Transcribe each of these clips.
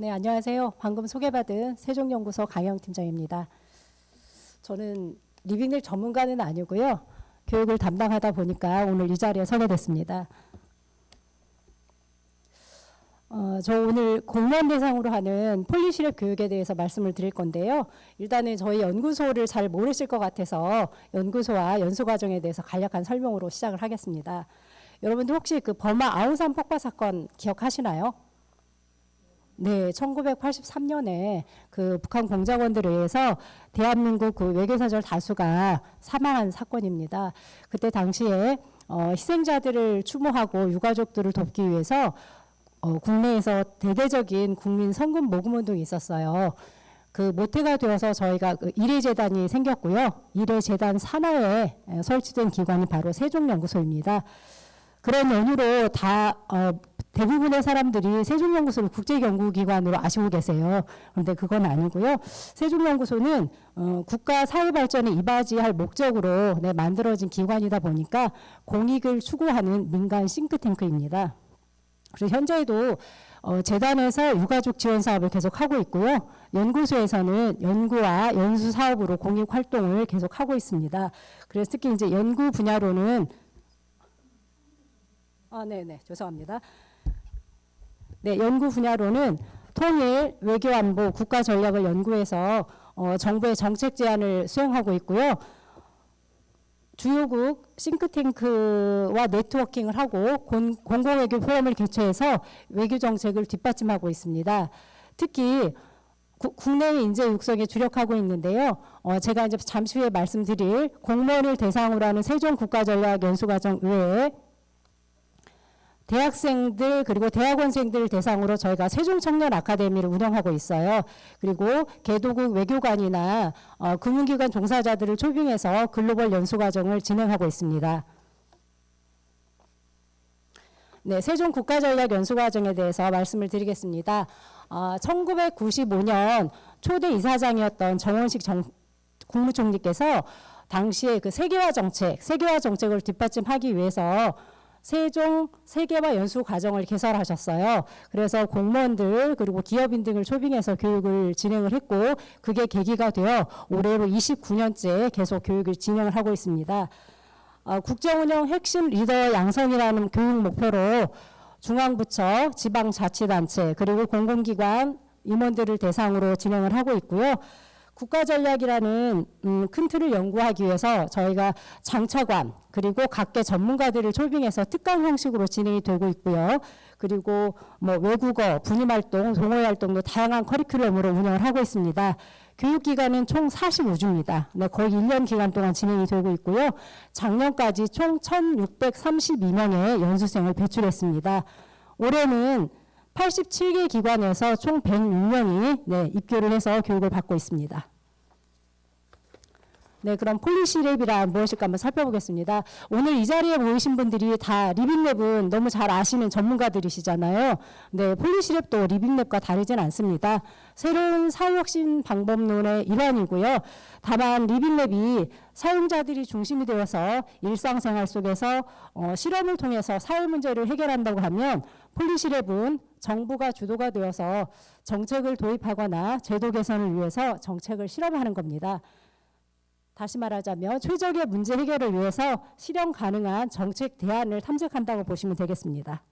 네, 안녕하세요. 방금 소개받은 세종연구소 강영팀장입니다. 저는 리빙랩 전문가는 아니고요. 교육을 담당하다 보니까 오늘 이 자리에 서게 됐습니다. 어, 저 오늘 공무원 대상으로 하는 폴리시랩 교육에 대해서 말씀을 드릴 건데요. 일단은 저희 연구소를 잘 모르실 것 같아서 연구소와 연수 과정에 대해서 간략한 설명으로 시작을 하겠습니다. 여러분들 혹시 그 버마 아웅산 폭파 사건 기억하시나요? 네, 1983년에 그 북한 공작원들에 의해서 대한민국 그 외교사절 다수가 사망한 사건입니다. 그때 당시에 어, 희생자들을 추모하고 유가족들을 돕기 위해서 어, 국내에서 대대적인 국민 성금 모금 운동이 있었어요. 그 모태가 되어서 저희가 그 일회재단이 생겼고요. 일회재단 산하에 에, 설치된 기관이 바로 세종연구소입니다. 그런 연유로 다 어, 대부분의 사람들이 세종연구소를 국제연구기관으로 아시고 계세요. 그런데 그건 아니고요. 세종연구소는 어, 국가 사회 발전에 이바지할 목적으로 네, 만들어진 기관이다 보니까 공익을 추구하는 민간 싱크탱크입니다. 그래서 현재에도 어, 재단에서 유가족 지원 사업을 계속 하고 있고요. 연구소에서는 연구와 연수 사업으로 공익 활동을 계속 하고 있습니다. 그래서 특히 이제 연구 분야로는 아, 네, 네, 죄송합니다. 네, 연구 분야로는 통일, 외교안보, 국가 전략을 연구해서 어, 정부의 정책 제안을 수행하고 있고요. 주요국 싱크탱크와 네트워킹을 하고 공, 공공외교 포럼을 개최해서 외교 정책을 뒷받침하고 있습니다. 특히 구, 국내의 인재 육성에 주력하고 있는데요. 어, 제가 이제 잠시 후에 말씀드릴 공무원을 대상으로 하는 세종 국가전략 연수과정 외에 대학생들 그리고 대학원생들 대상으로 저희가 세종청년 아카데미를 운영하고 있어요. 그리고 개도국 외교관이나 어, 금융기관 종사자들을 초빙해서 글로벌 연수 과정을 진행하고 있습니다. 네, 세종 국가전략 연수 과정에 대해서 말씀을 드리겠습니다. 어, 1995년 초대 이사장이었던 정원식 정, 국무총리께서 당시에 그 세계화 정책, 세계화 정책을 뒷받침하기 위해서 세종 세계화 연수 과정을 개설하셨어요. 그래서 공무원들 그리고 기업인 등을 초빙해서 교육을 진행을 했고 그게 계기가 되어 올해로 29년째 계속 교육을 진행을 하고 있습니다. 어, 국정운영 핵심 리더 양성이라는 교육 목표로 중앙부처, 지방자치단체 그리고 공공기관 임원들을 대상으로 진행을 하고 있고요. 국가 전략이라는 음, 큰 틀을 연구하기 위해서 저희가 장차관 그리고 각계 전문가들을 초빙해서 특강 형식으로 진행이 되고 있고요. 그리고 뭐 외국어, 분임 활동, 동호회 활동도 다양한 커리큘럼으로 운영을 하고 있습니다. 교육 기간은 총 45주입니다. 네, 거의 1년 기간 동안 진행이 되고 있고요. 작년까지 총 1,632명의 연수생을 배출했습니다. 올해는 87개 기관에서 총 106명이 네, 입교를 해서 교육을 받고 있습니다. 네, 그럼 폴리시랩이란 무엇일까 한번 살펴보겠습니다. 오늘 이 자리에 모이신 분들이 다 리빙랩은 너무 잘 아시는 전문가들이시잖아요. 네, 폴리시랩도 리빙랩과 다르진 않습니다. 새로운 사회혁신 방법론의 일환이고요. 다만 리빙랩이 사용자들이 중심이 되어서 일상생활 속에서 어, 실험을 통해서 사회 문제를 해결한다고 하면 폴리시랩은 정부가 주도가 되어서 정책을 도입하거나 제도 개선을 위해서 정책을 실험하는 겁니다. 다시 말하자면 최적의 문제 해결을 위해서 실현 가능한 정책 대안을 탐색한다고 보시면 되겠습니다.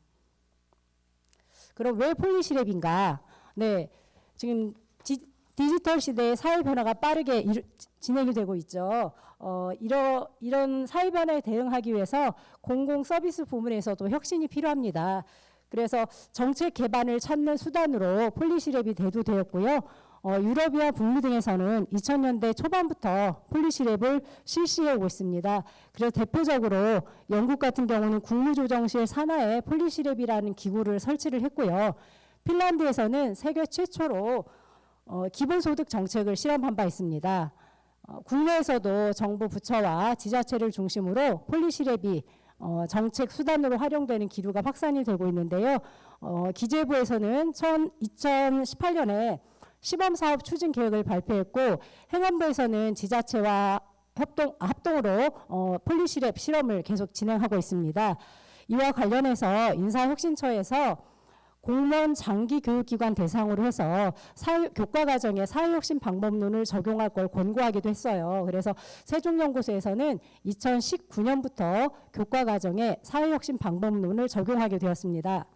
그럼 왜 폴리시랩인가? 네, 지금 디, 디지털 시대의 사회 변화가 빠르게 이루, 진행이 되고 있죠. 어, 이러, 이런 사회 변화에 대응하기 위해서 공공 서비스 부문에서도 혁신이 필요합니다. 그래서 정책 개반을 찾는 수단으로 폴리시랩이 대두되었고요. 어, 유럽이와 북미 등에서는 2000년대 초반부터 폴리시랩을 실시해 오고 있습니다. 그래서 대표적으로 영국 같은 경우는 국무조정실 산하에 폴리시랩이라는 기구를 설치를 했고요. 핀란드에서는 세계 최초로 어, 기본소득 정책을 실험한 바 있습니다. 어, 국내에서도 정부 부처와 지자체를 중심으로 폴리시랩이 어, 정책 수단으로 활용되는 기류가 확산이 되고 있는데요. 어, 기재부에서는 2018년에 시범 사업 추진 계획을 발표했고 행안부에서는 지자체와 협동 아, 합동으로 어, 폴리시랩 실험을 계속 진행하고 있습니다. 이와 관련해서 인사혁신처에서 공무원 장기 교육기관 대상으로 해서 사회, 교과 과정에 사회혁신 방법론을 적용할 걸 권고하기도 했어요. 그래서 세종연구소에서는 2019년부터 교과 과정에 사회혁신 방법론을 적용하게 되었습니다.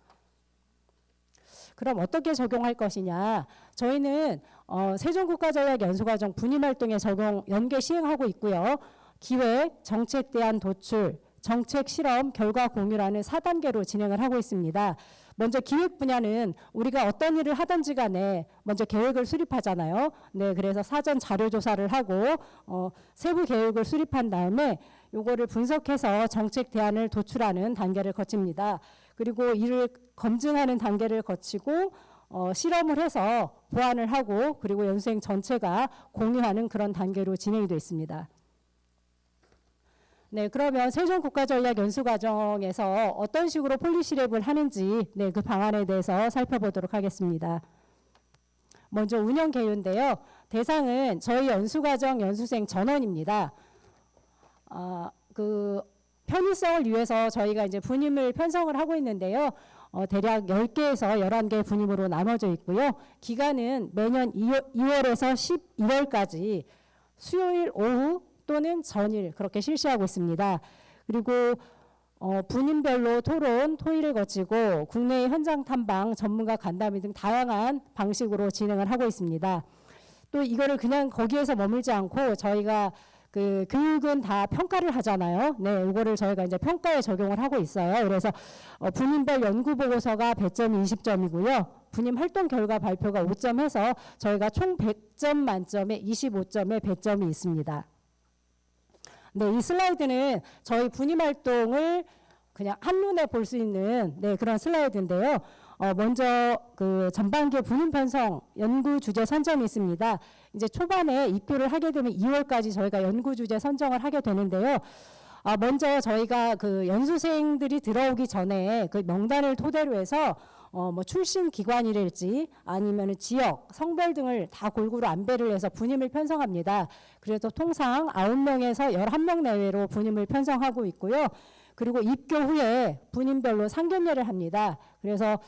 그럼 어떻게 적용할 것이냐? 저희는 어, 세종국가전략 연수과정 분임활동에 적용 연계 시행하고 있고요. 기획, 정책 대안 도출, 정책 실험, 결과 공유라는 4단계로 진행을 하고 있습니다. 먼저 기획 분야는 우리가 어떤 일을 하든지 간에 먼저 계획을 수립하잖아요. 네, 그래서 사전 자료 조사를 하고 어, 세부 계획을 수립한 다음에 요거를 분석해서 정책 대안을 도출하는 단계를 거칩니다. 그리고 이를 검증하는 단계를 거치고 어, 실험을 해서 보완을 하고 그리고 연수생 전체가 공유하는 그런 단계로 진행이 되어 있습니다. 네, 그러면 세종 국가전략 연수 과정에서 어떤 식으로 폴리시랩을 하는지 네, 그 방안에 대해서 살펴보도록 하겠습니다. 먼저 운영 개요인데요. 대상은 저희 연수 과정 연수생 전원입니다. 아, 그 편의성을 위해서 저희가 이제 분임을 편성을 하고 있는데요. 어, 대략 10개에서 11개 분임으로 나눠져 있고요. 기간은 매년 2월, 2월 에서 11월까지 수요일 오후 또는 전일 그렇게 실시하고 있습니다. 그리고 어, 분임별로 토론, 토의를 거치고 국내 현장 탐방, 전문가 간담회 등 다양한 방식으로 진행을 하고 있습니다. 또 이거를 그냥 거기에서 머물지 않고 저희가 그 교육은 다 평가를 하잖아요. 네, 이거를 저희가 이제 평가에 적용을 하고 있어요. 그래서 어, 분임별 연구 보고서가 배점이 20점이고요. 분임 활동 결과 발표가 5점 해서 저희가 총 100점 만점에 25점의 배점이 있습니다. 네, 이 슬라이드는 저희 분임 활동을 그냥 한눈에 볼 수 있는 네, 그런 슬라이드인데요. 어, 먼저 그 전반기 분임 편성 연구 주제 선정이 있습니다. 이제 초반에 입교를 하게 되면 2월까지 저희가 연구 주제 선정을 하게 되는데요. 아, 먼저 저희가 그 연수생들이 들어오기 전에 그 명단을 토대로 해서 어, 뭐 출신 기관이랄지 아니면 지역, 성별 등을 다 골고루 안배를 해서 분임을 편성합니다. 그래서 통상 9명에서 11명 내외로 분임을 편성하고 있고요. 그리고 입교 후에 분임별로 상견례를 합니다. 그래서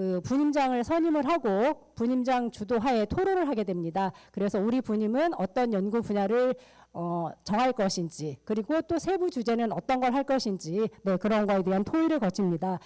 그 분임장을 선임을 하고 분임장 주도하에 토론을 하게 됩니다. 그래서 우리 분임은 어떤 연구 분야를 어, 정할 것인지 그리고 또 세부 주제는 어떤 걸 할 것인지 네, 그런 거에 대한 토의를 거칩니다.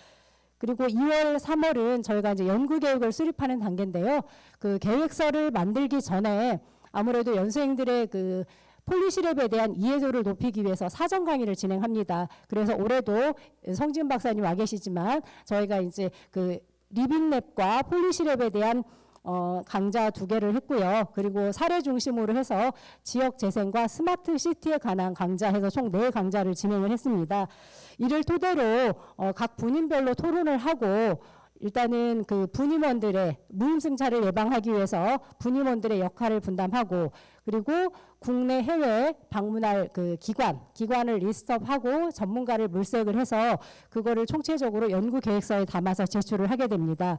그리고 2월, 3월은 저희가 이제 연구 계획을 수립하는 단계인데요. 그 계획서를 만들기 전에 아무래도 연수생들의 그 폴리시랩에 대한 이해도를 높이기 위해서 사전 강의를 진행합니다. 그래서 올해도 성진 박사님 와 계시지만 저희가 이제 그 리빙랩과 폴리시랩에 대한 어, 강좌 두 개를 했고요. 그리고 사례 중심으로 해서 지역 재생과 스마트 시티에 관한 강좌 해서 총 네 강좌를 진행을 했습니다. 이를 토대로 어, 각 분임별로 토론을 하고 일단은 그 분임원들의 무임승차를 예방하기 위해서 분임원들의 역할을 분담하고 그리고 국내 해외 방문할 그 기관 기관을 리스트업하고 전문가를 물색을 해서 그거를 총체적으로 연구 계획서에 담아서 제출을 하게 됩니다.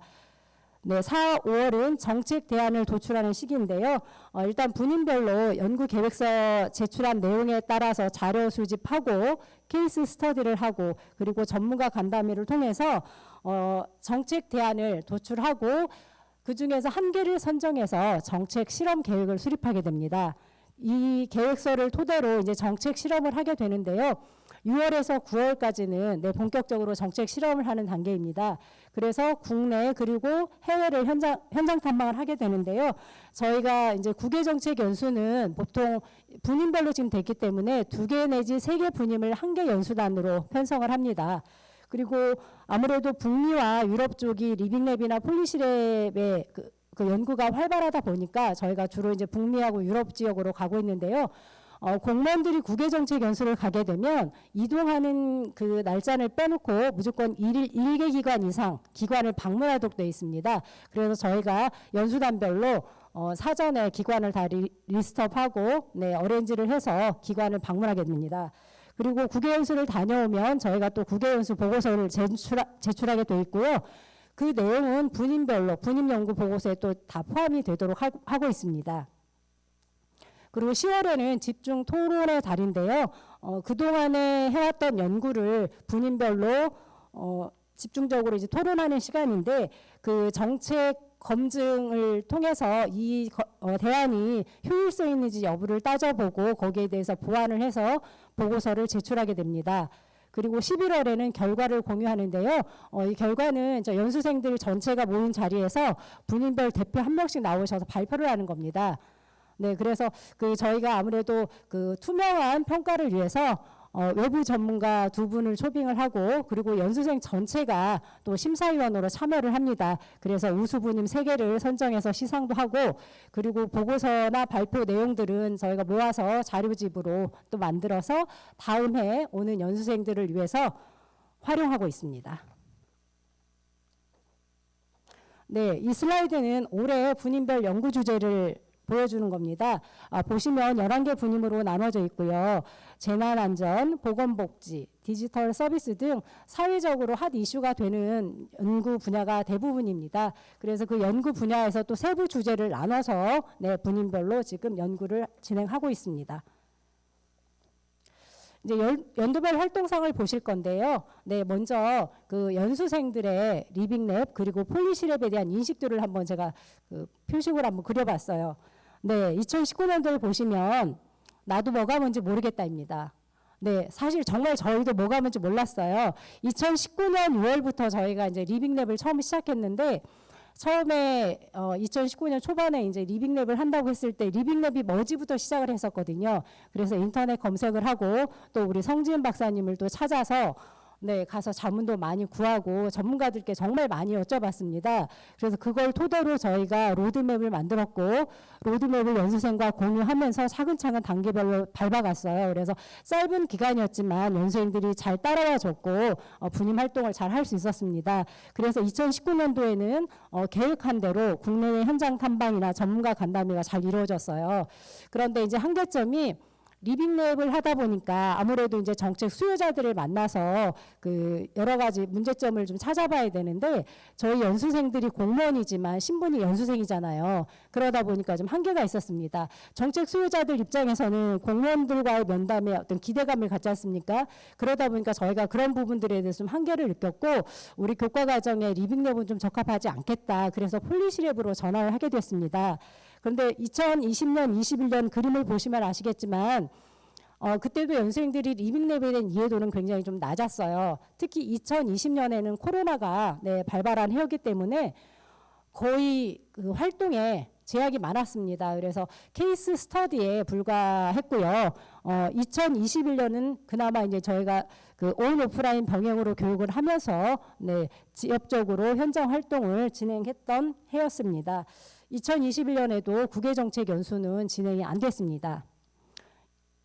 네, 4, 5월은 정책 대안을 도출하는 시기인데요. 어, 일단 분임별로 연구 계획서 제출한 내용에 따라서 자료 수집하고 케이스 스터디를 하고 그리고 전문가 간담회를 통해서 어, 정책 대안을 도출하고 그 중에서 한 개를 선정해서 정책 실험 계획을 수립하게 됩니다. 이 계획서를 토대로 이제 정책 실험을 하게 되는데요. 6월에서 9월까지는 네, 본격적으로 정책 실험을 하는 단계입니다. 그래서 국내 그리고 해외를 현장 현장 탐방을 하게 되는데요. 저희가 이제 국외 정책 연수는 보통 분임별로 지금 됐기 때문에 두개 내지 세개 분임을 한개 연수단으로 편성을 합니다. 그리고 아무래도 북미와 유럽 쪽이 리빙랩이나 폴리시랩의 그, 그 연구가 활발하다 보니까 저희가 주로 이제 북미하고 유럽 지역으로 가고 있는데요. 어, 공무원들이 국외 정책 연수를 가게 되면 이동하는 그 날짜를 빼놓고 무조건 일, 일개 기관 이상 기관을 방문하도록 되어 있습니다. 그래서 저희가 연수단별로 어, 사전에 기관을 다 리, 리스트업하고 네, 어렌지를 해서 기관을 방문하게 됩니다. 그리고 국외 연수를 다녀오면 저희가 또 국외 연수 보고서를 제출, 제출하게 되어 있고요. 그 내용은 분임별로 분임 연구 보고서에 또 다 포함이 되도록 하고, 있습니다. 그리고 10월에는 집중 토론의 달인데요. 어, 그동안에 해왔던 연구를 분임별로 어, 집중적으로 이제 토론하는 시간인데 그 정책 검증을 통해서 이 거- 어, 대안이 효율성 있는지 여부를 따져보고 거기에 대해서 보완을 해서 보고서를 제출하게 됩니다. 그리고 11월에는 결과를 공유하는데요. 어, 이 결과는 저 연수생들 전체가 모인 자리에서 분인별 대표 한 명씩 나오셔서 발표를 하는 겁니다. 네, 그래서 그 저희가 아무래도 그 투명한 평가를 위해서 어, 외부 전문가 두 분을 초빙을 하고 그리고 연수생 전체가 또 심사위원으로 참여를 합니다. 그래서 우수부님 세 개를 선정해서 시상도 하고 그리고 보고서나 발표 내용들은 저희가 모아서 자료집으로 또 만들어서 다음 해 오는 연수생들을 위해서 활용하고 있습니다. 네, 이 슬라이드는 올해 분인별 연구 주제를 보여주는 겁니다. 아, 보시면 11개 분임으로 나눠져 있고요. 재난안전, 보건복지, 디지털 서비스 등 사회적으로 핫 이슈가 되는 연구 분야가 대부분입니다. 그래서 그 연구 분야에서 또 세부 주제를 나눠서 네, 분임별로 지금 연구를 진행하고 있습니다. 이제 연, 연도별 활동상을 보실 건데요. 네, 먼저 그 연수생들의 리빙랩 그리고 폴리시랩에 대한 인식도를 한번 제가 그 표식으로 한번 그려봤어요. 네, 2019년도를 보시면 나도 뭐가 뭔지 모르겠다입니다. 네, 사실 정말 저희도 뭐가 뭔지 몰랐어요. 2019년 6월부터 저희가 이제 리빙랩을 처음 시작했는데 처음에 어, 2019년 초반에 이제 리빙랩을 한다고 했을 때 리빙랩이 뭐지부터 시작을 했었거든요. 그래서 인터넷 검색을 하고 또 우리 성지은 박사님을 또 찾아서 네, 가서 자문도 많이 구하고 전문가들께 정말 많이 여쭤봤습니다. 그래서 그걸 토대로 저희가 로드맵을 만들었고 로드맵을 연수생과 공유하면서 차근차근 단계별로 밟아갔어요. 그래서 짧은 기간이었지만 연수생들이 잘 따라와 줬고 어, 분임 활동을 잘 할 수 있었습니다. 그래서 2019년도에는 어, 계획한 대로 국내외 현장 탐방이나 전문가 간담회가 잘 이루어졌어요. 그런데 이제 한계점이 리빙랩을 하다 보니까 아무래도 이제 정책 수요자들을 만나서 그 여러 가지 문제점을 좀 찾아봐야 되는데 저희 연수생들이 공무원이지만 신분이 연수생이잖아요. 그러다 보니까 좀 한계가 있었습니다. 정책 수요자들 입장에서는 공무원들과의 면담에 어떤 기대감을 갖지 않습니까? 그러다 보니까 저희가 그런 부분들에 대해서 좀 한계를 느꼈고 우리 교과 과정에 리빙랩은 좀 적합하지 않겠다. 그래서 폴리시랩으로 전환을 하게 됐습니다. 그런데 2020년, 21년 그림을 보시면 아시겠지만 어, 그때도 연수생들이 리빙랩에 대한 이해도는 굉장히 좀 낮았어요. 특히 2020년에는 코로나가 네, 발발한 해였기 때문에 거의 그 활동에 제약이 많았습니다. 그래서 케이스 스터디에 불과했고요. 어, 2021년은 그나마 이제 저희가 그 온 오프라인 병행으로 교육을 하면서 네, 지역적으로 현장 활동을 진행했던 해였습니다. 2021년에도 국외정책 연수는 진행이 안 됐습니다.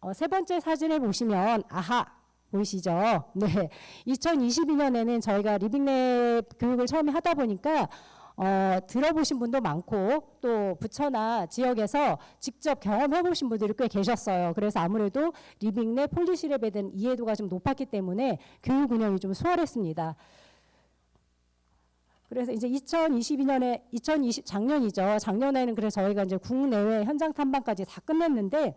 어, 세 번째 사진을 보시면 아하 보이시죠? 네, 2022년에는 저희가 리빙랩 교육을 처음에 하다 보니까 어, 들어보신 분도 많고 또 부처나 지역에서 직접 경험해 보신 분들이 꽤 계셨어요. 그래서 아무래도 리빙랩, 폴리시랩에 대한 이해도가 좀 높았기 때문에 교육 운영이 좀 수월했습니다. 그래서 이제 2022년에 2020 작년이죠. 작년에는 그래서 저희가 이제 국내외 현장 탐방까지 다 끝냈는데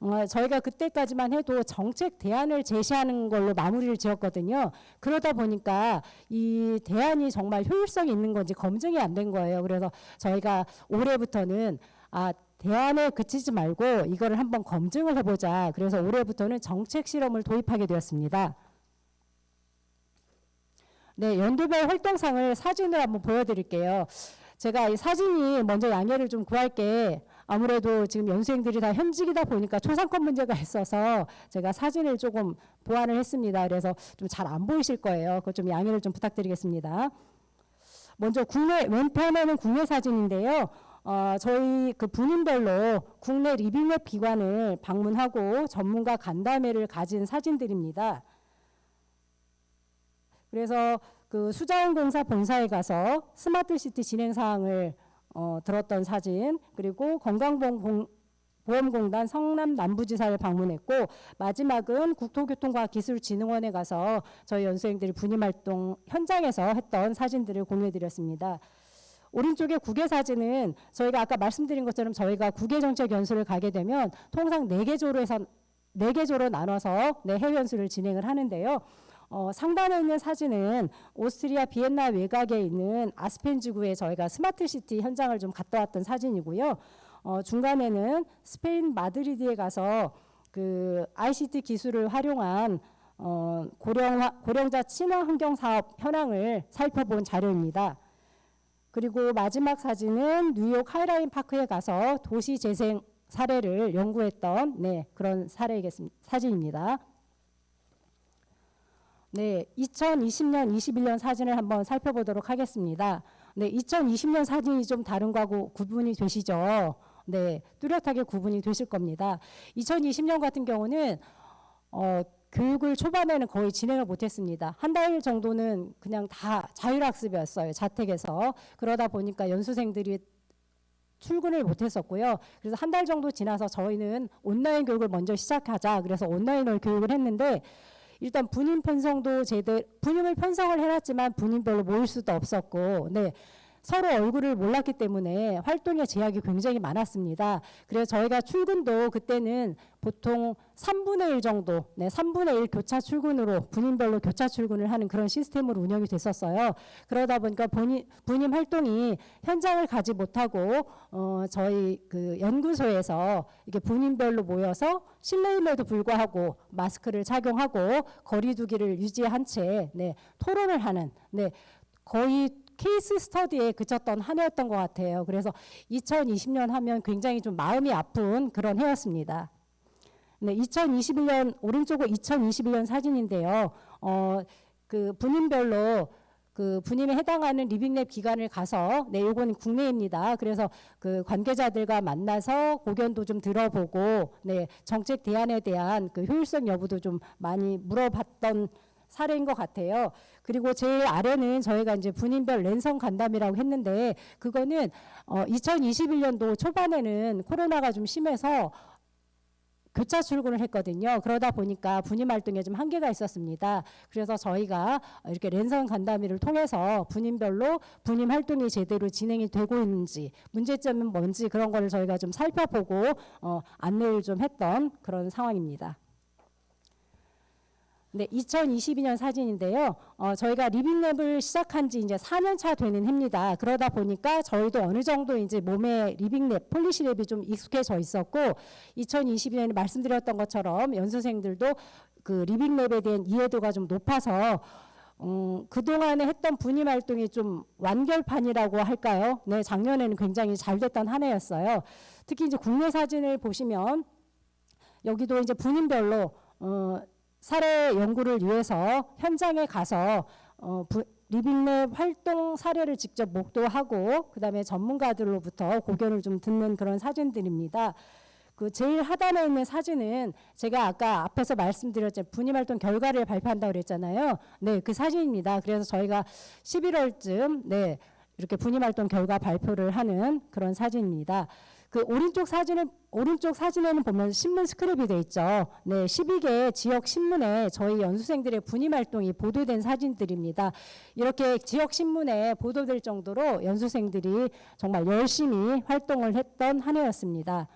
어, 저희가 그때까지만 해도 정책 대안을 제시하는 걸로 마무리를 지었거든요. 그러다 보니까 이 대안이 정말 효율성이 있는 건지 검증이 안 된 거예요. 그래서 저희가 올해부터는 아 대안에 그치지 말고 이거를 한번 검증을 해보자. 그래서 올해부터는 정책 실험을 도입하게 되었습니다. 네, 연도별 활동상을 사진을 한번 보여드릴게요. 제가 이 사진이 먼저 양해를 좀 구할 게 아무래도 지금 연수생들이 다 현직이다 보니까 초상권 문제가 있어서 제가 사진을 조금 보완을 했습니다. 그래서 좀 잘 안 보이실 거예요. 그거 좀 양해를 좀 부탁드리겠습니다. 먼저 국내 왼편에는 국내 사진인데요. 어, 저희 그 분인별로 국내 리빙랩 기관을 방문하고 전문가 간담회를 가진 사진들입니다. 그래서 그 수자원공사 본사에 가서 스마트시티 진행 사항을 어, 들었던 사진 그리고 건강보험공단 성남 남부지사를 방문했고 마지막은 국토교통과기술진흥원에 가서 저희 연수생들이 분임활동 현장에서 했던 사진들을 공유해드렸습니다. 오른쪽에 국외 사진은 저희가 아까 말씀드린 것처럼 저희가 국외 정책 연수를 가게 되면 통상 네개 조로 해서 네개 조로 나눠서 네 해외 연수를 진행을 하는데요. 어, 상단에 있는 사진은 오스트리아 비엔나 외곽에 있는 아스펜 지구에 저희가 스마트 시티 현장을 좀 갔다 왔던 사진이고요. 어, 중간에는 스페인 마드리드에 가서 그 ICT 기술을 활용한 어, 고령화, 고령자 친화 환경 사업 현황을 살펴본 자료입니다. 그리고 마지막 사진은 뉴욕 하이라인 파크에 가서 도시 재생 사례를 연구했던 네, 그런 사례겠습니다. 사진입니다. 네, 2020년, 21년 사진을 한번 살펴보도록 하겠습니다. 네, 2020년 사진이 좀 다른 거하고 구분이 되시죠? 네, 뚜렷하게 구분이 되실 겁니다. 2020년 같은 경우는 어, 교육을 초반에는 거의 진행을 못했습니다. 한 달 정도는 그냥 다 자율학습이었어요. 자택에서 그러다 보니까 연수생들이 출근을 못했었고요. 그래서 한 달 정도 지나서 저희는 온라인 교육을 먼저 시작하자. 그래서 온라인으로 교육을 했는데 일단 분임 편성도 제대 분임을 편성을 해놨지만 분임별로 모일 수도 없었고, 네. 서로 얼굴을 몰랐기 때문에 활동에 제약이 굉장히 많았습니다. 그래서 저희가 출근도 그때는 보통 3분의 1 정도, 네, 3분의 1 교차 출근으로 분임별로 교차 출근을 하는 그런 시스템으로 운영이 됐었어요. 그러다 보니까 분임, 분임 활동이 현장을 가지 못하고 어, 저희 그 연구소에서 이게 분임별로 모여서 실내임에도 불구하고 마스크를 착용하고 거리두기를 유지한 채 네, 토론을 하는 네, 거의 케이스 스터디에 그쳤던 한 해였던 것 같아요. 그래서 2020년 하면 굉장히 좀 마음이 아픈 그런 해였습니다. 네, 2021년 오른쪽은 2021년 사진인데요. 어, 그 분임별로 그 분임에 해당하는 리빙랩 기관을 가서 네, 요건 국내입니다. 그래서 그 관계자들과 만나서 고견도 좀 들어보고 네, 정책 대안에 대한 그 효율성 여부도 좀 많이 물어봤던 사례인 것 같아요. 그리고 제일 아래는 저희가 이제 분인별 랜선 간담이라고 했는데 그거는 어 2021년도 초반에는 코로나가 좀 심해서 교차 출근을 했거든요. 그러다 보니까 분임 활동에 좀 한계가 있었습니다. 그래서 저희가 이렇게 랜선 간담회를 통해서 분임별로 분임 활동이 제대로 진행이 되고 있는지 문제점은 뭔지 그런 거를 저희가 좀 살펴보고 어, 안내를 좀 했던 그런 상황입니다. 네, 2022년 사진인데요. 어, 저희가 리빙랩을 시작한 지 이제 4년 차 되는 해입니다. 그러다 보니까 저희도 어느 정도 이제 몸에 리빙랩, 폴리시랩이 좀 익숙해져 있었고 2022년에 말씀드렸던 것처럼 연수생들도 그 리빙랩에 대한 이해도가 좀 높아서 음, 그동안에 했던 분임 활동이 좀 완결판이라고 할까요? 네, 작년에는 굉장히 잘 됐던 한 해였어요. 특히 이제 국내 사진을 보시면 여기도 이제 분임별로 어, 사례 연구를 위해서 현장에 가서 어, 부, 리빙랩 활동 사례를 직접 목도하고 그다음에 전문가들로부터 고견을 좀 듣는 그런 사진들입니다. 그 제일 하단에 있는 사진은 제가 아까 앞에서 말씀드렸죠 분임 활동 결과를 발표한다고 그랬잖아요. 네, 그 사진입니다. 그래서 저희가 11월쯤 네, 이렇게 분임 활동 결과 발표를 하는 그런 사진입니다. 그 오른쪽 사진을 오른쪽 사진에는 보면 신문 스크랩이 돼 있죠. 네, 12개 지역 신문에 저희 연수생들의 분임 활동이 보도된 사진들입니다. 이렇게 지역 신문에 보도될 정도로 연수생들이 정말 열심히 활동을 했던 한 해였습니다.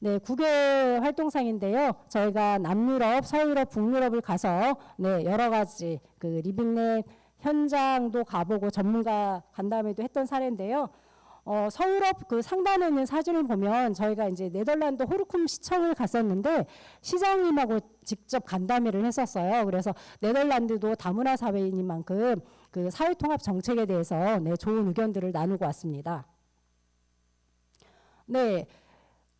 네, 국외 활동상인데요. 저희가 남유럽, 서유럽, 북유럽을 가서 네, 여러 가지 그 리빙랩 현장도 가보고 전문가 간담회도 했던 사례인데요. 어, 서유럽 그 상단에 있는 사진을 보면 저희가 이제 네덜란드 호르쿰 시청을 갔었는데 시장님하고 직접 간담회를 했었어요. 그래서 네덜란드도 다문화 사회인 만큼 그 사회 통합 정책에 대해서 네, 좋은 의견들을 나누고 왔습니다. 네.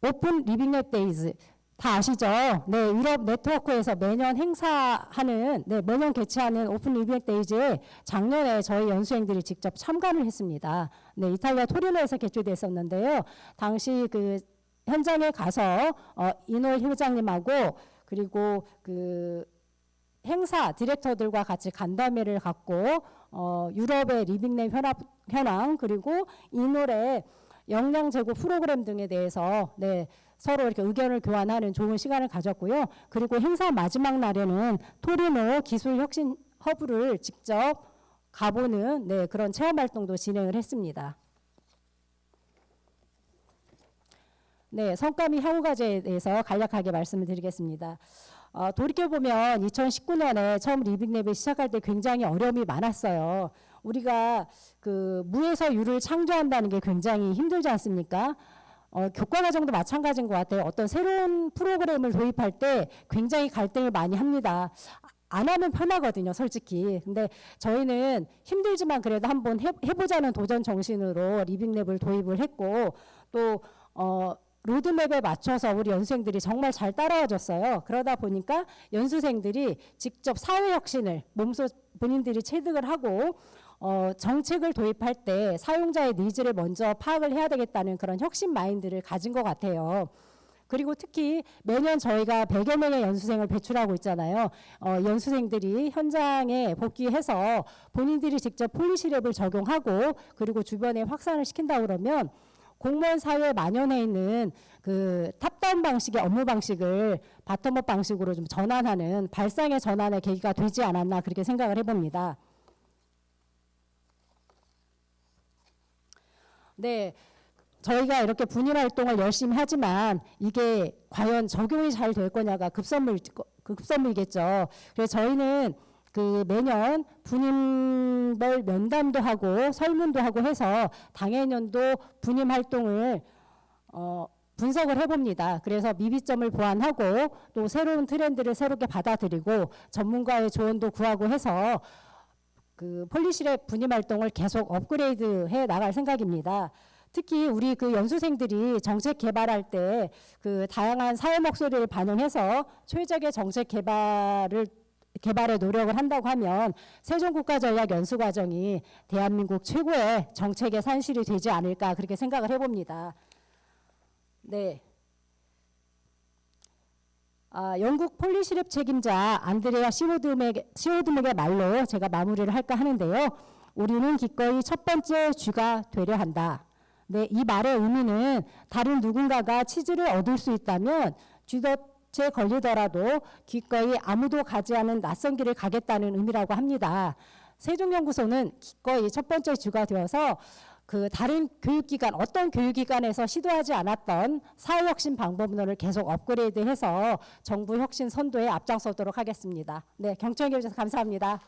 오픈 리빙랩 데이즈 다 아시죠? 네, 유럽 네트워크에서 매년 행사하는, 네, 매년 개최하는 오픈 리빙 데이즈에 작년에 저희 연수생들이 직접 참가를 했습니다. 네, 이탈리아 토리노에서 개최됐었는데요. 당시 그 현장에 가서 어, 이노 회장님하고 그리고 그 행사 디렉터들과 같이 간담회를 갖고 어, 유럽의 리빙랩 현황, 그리고 이노의 역량 제고 프로그램 등에 대해서 네, 서로 이렇게 의견을 교환하는 좋은 시간을 가졌고요. 그리고 행사 마지막 날에는 토리노 기술 혁신 허브를 직접 가보는 네, 그런 체험 활동도 진행을 했습니다. 네, 성과 및 향후 과제에 대해서 간략하게 말씀을 드리겠습니다. 어, 돌이켜보면 2019년에 처음 리빙랩을 시작할 때 굉장히 어려움이 많았어요. 우리가 그 무에서 유를 창조한다는 게 굉장히 힘들지 않습니까? 어, 교과 과정도 마찬가지인 것 같아요. 어떤 새로운 프로그램을 도입할 때 굉장히 갈등을 많이 합니다. 안 하면 편하거든요, 솔직히. 근데 저희는 힘들지만 그래도 한번 해, 해보자는 도전 정신으로 리빙랩을 도입을 했고 또 어, 로드맵에 맞춰서 우리 연수생들이 정말 잘 따라와 줬어요. 그러다 보니까 연수생들이 직접 사회혁신을 몸소 본인들이 체득을 하고 어, 정책을 도입할 때 사용자의 니즈를 먼저 파악을 해야 되겠다는 그런 혁신 마인드를 가진 것 같아요. 그리고 특히 매년 저희가 100여 명의 연수생을 배출하고 있잖아요. 어, 연수생들이 현장에 복귀해서 본인들이 직접 폴리시랩을 적용하고 그리고 주변에 확산을 시킨다 그러면 공무원 사회에 만연해 있는 그 탑다운 방식의 업무 방식을 바텀업 방식으로 좀 전환하는 발상의 전환의 계기가 되지 않았나 그렇게 생각을 해봅니다. 네, 저희가 이렇게 분일 활동을 열심히 하지만 이게 과연 적용이 잘 될 거냐가 급선물 급선무이겠죠. 그래서 저희는 그 매년 분임별 면담도 하고 설문도 하고 해서 당해년도 분임 활동을 어, 분석을 해봅니다. 그래서 미비점을 보완하고 또 새로운 트렌드를 새롭게 받아들이고 전문가의 조언도 구하고 해서 그 폴리시랩 분임 활동을 계속 업그레이드 해 나갈 생각입니다. 특히 우리 그 연수생들이 정책 개발할 때 그 다양한 사회 목소리를 반영해서 최적의 정책 개발을 개발에 노력을 한다고 하면 세종국가전략 연수 과정이 대한민국 최고의 정책의 산실이 되지 않을까 그렇게 생각을 해봅니다. 네. 아, 영국 폴리시랩 책임자 안드레아 시오드맥, 시오드맥의 말로 제가 마무리를 할까 하는데요. 우리는 기꺼이 첫 번째 쥐가 되려 한다. 네, 이 말의 의미는 다른 누군가가 치즈를 얻을 수 있다면 쥐덫에 걸리더라도 기꺼이 아무도 가지 않은 낯선 길을 가겠다는 의미라고 합니다. 세종연구소는 기꺼이 첫 번째 쥐가 되어서 그 다른 교육기관 어떤 교육기관에서 시도하지 않았던 사회혁신 방법론을 계속 업그레이드해서 정부 혁신 선도에 앞장서도록 하겠습니다. 네, 경청해 주셔서 감사합니다.